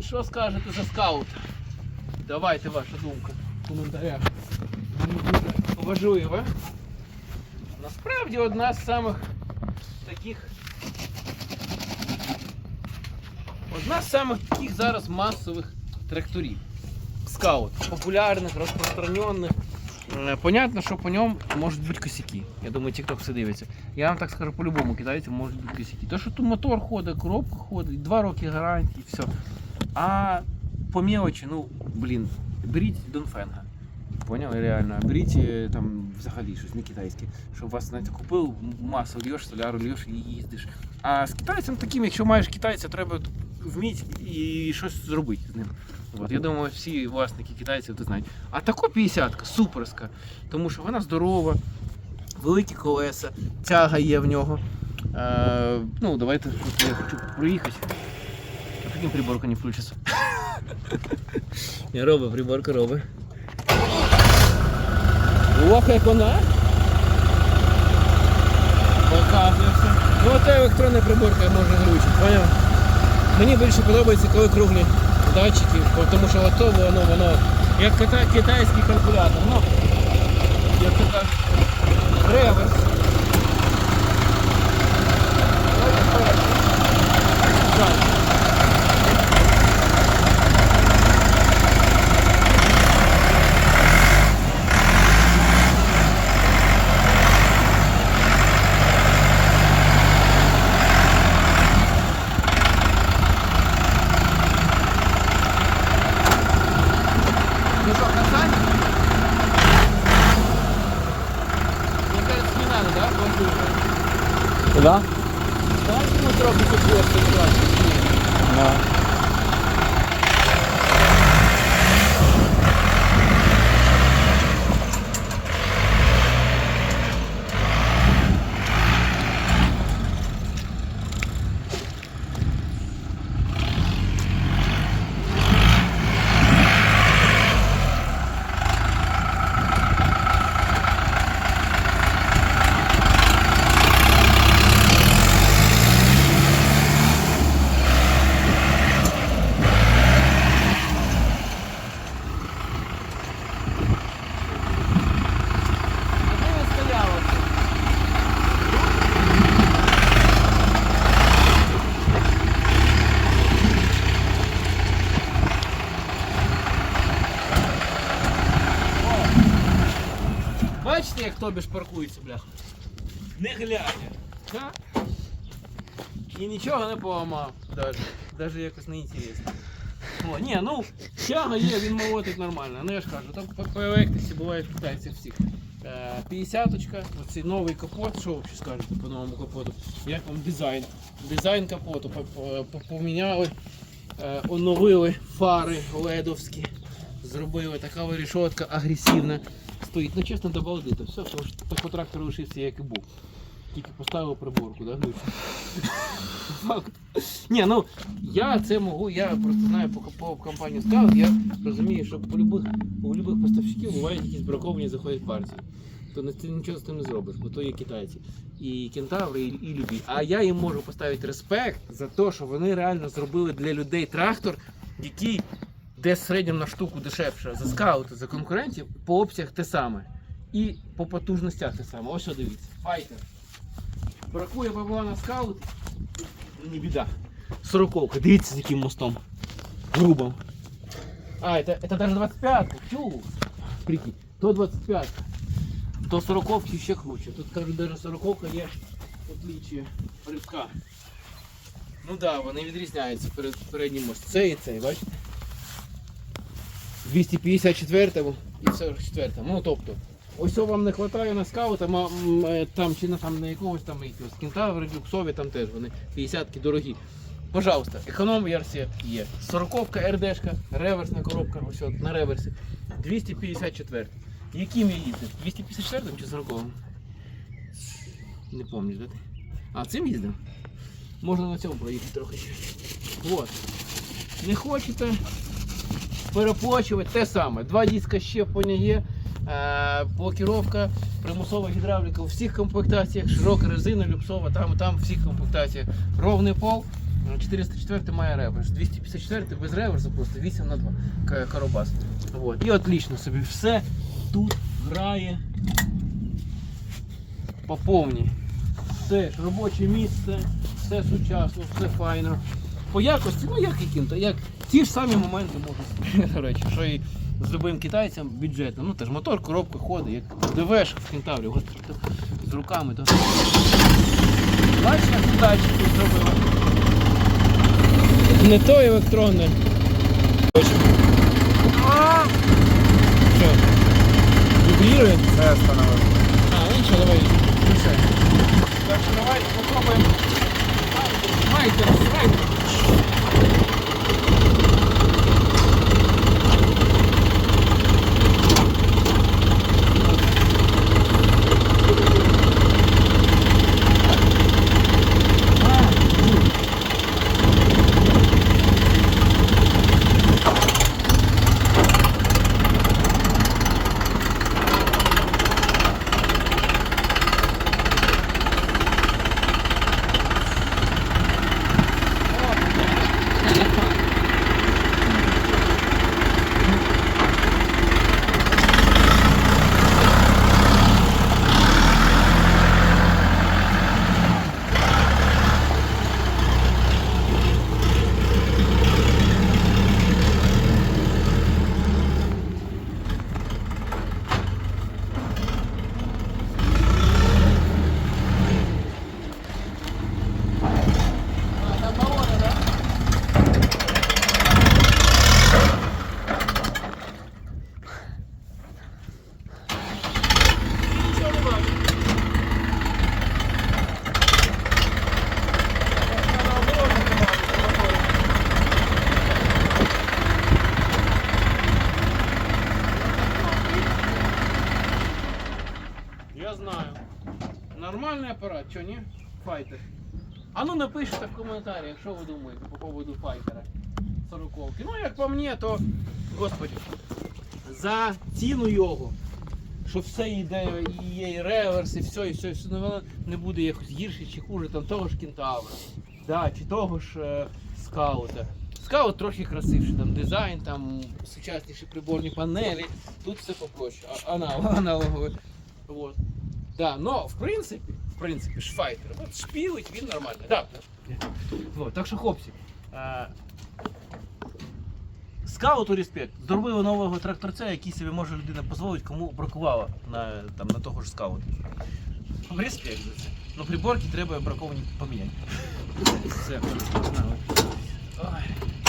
Що скажете за скаут? Давайте ваша думка в коментарях. Важливо. Насправді одна з самих таких. Одна з самих таких зараз масових тракторів. Скаут. Популярних, розпространених. Е, Понятно, що по ньому можуть бути косяки. Я думаю, TikTok все дивиться. Я вам так скажу, по-любому китайцям можуть бути косяки. То, що тут мотор ходить, коробка ходить, два роки гарантії, все. А по мелочі, ну, блін, беріть Донфенга. Поняли, реально. Беріть е, там взагалі щось не китайське, щоб вас знаєте, купив масу, льєш, соляру, льєш і їздиш. А з китайцем таким, якщо маєш китайця, треба вміти і щось зробити з ним. От, я думаю, всі власники китайців це знають. А тако 50-ка, суперська, тому що вона здорова, великі колеса, тяга є в нього. Е, ну, давайте я хочу проїхати. А потім приборка не включиться. Не робить, приборка робить. Ох, як вона. Показує все. Ну, ота електронна приборка може глючити, поняв? Мені більше подобається, коли круглі датчики, бо тому що ото воно, воно як кита- китайський калькулятор. Ну, як то кажуть, реверс. Так. Планшет? Да? ми трохи тут просто. Да. Як тобі ж паркується, бляха? Не глядя. Ха? І нічого не поламав, даже. Даже якось не інтересно. О, ні, ну, тяга є, він молотить нормально. Ну я ж кажу, там по, електриці буває в китайців всіх. Е, 50-очка, оцей новий капот, що взагалі скажете по новому капоту? Як вам дизайн? Дизайн капоту по- по- по- поміняли, е, оновили фари ледовські, зробили така вирішотка агресивна. Стоїть, ну чесно, до балди, то все, так по трактору лишився, як і був. Тільки поставив приборку, да? Факт. Ні, ну я це можу, я просто знаю по, по компанії Scout, я розумію, що по любих, у любих поставщиків бувають якісь браковані заходять партії. То ти нічого з тим не зробиш, бо то є китайці. І кентаври, і, і любі. А я їм можу поставити респект за те, що вони реально зробили для людей трактор, який десь в на штуку дешевше за скаути, за конкурентів, по обсяг те саме. І по потужностях те саме. Ось що дивіться. Файтер. Бракує бабла на скаут. Не біда. Сороковка. Дивіться з яким мостом. Грубо. А, это, это даже 25 Тю. Прикинь. То 25 То 40 ще круче. Тут кажуть, даже 40 є отличие рибка. Ну да, вони відрізняються перед переднім мост. Цей і цей, бачите? 254 і 44 Ну тобто, ось вам не вистачає на скаута, м- м, е, там чи на там на якогось там кентаври, люксові, там теж вони 50-ки дорогі. Пожалуйста, економ версія є. 40-ка РДшка, реверсна коробка, ось от на реверсі. 254. Яким я їздив? 254 чи 40 Не пам'ятаю, де ти? А, цим їздив? Можна на цьому проїхати трохи ще. Вот. Не хочете переплачувати те саме. Два диска щеплення є. Е, блокіровка, примусова гідравліка у всіх комплектаціях, широка резина, люксова, там там, всіх комплектаціях. Ровний пол, 404 має реверс, 254 без реверсу просто 8 на 2 к- карабас. Вот. І отлично собі все тут грає по повній. Все робоче місце, все сучасно, все файно. По якості, ну як яким-то, як ті ж самі моменти можуть, до речі, що і з любим китайцем бюджетно. Ну теж мотор, коробка ходить, як ДВш в кентаврі, з руками, то. Бачиш, як тут зробили. Не то електронне. Що? Вибрірує? Це встановив. А, ну нічого, давай, включай. Так що давай попробуємо. Майтер, майтер. А, там балони, да? Нічого не бачу. Я знаю. Нормальний апарат, що ні? Файтер. А ну напишіть в коментарях, що ви думаєте по поводу файтера 40 Ну, як по мені, то, господи, за ціну його, що все йде, і є і реверс, і все, і все, і все, ну, воно не буде якось гірше чи хуже там того ж кентавра, да, чи того ж е, скаута. Скаут трохи красивший, там дизайн, там сучасніші приборні панелі, тут все попроще, а- аналогове. Вот. Да, но в принципі, в принципі, ж файтер. От шпілить він нормальний. Да. Вот, так що, хлопці. Е, Скауту респект. Зробили нового тракторця, який собі може людина дозволити, кому бракувало на, там, на того ж скаута. Респект за це. Ну приборки треба браковані поміняти. Все. Ой.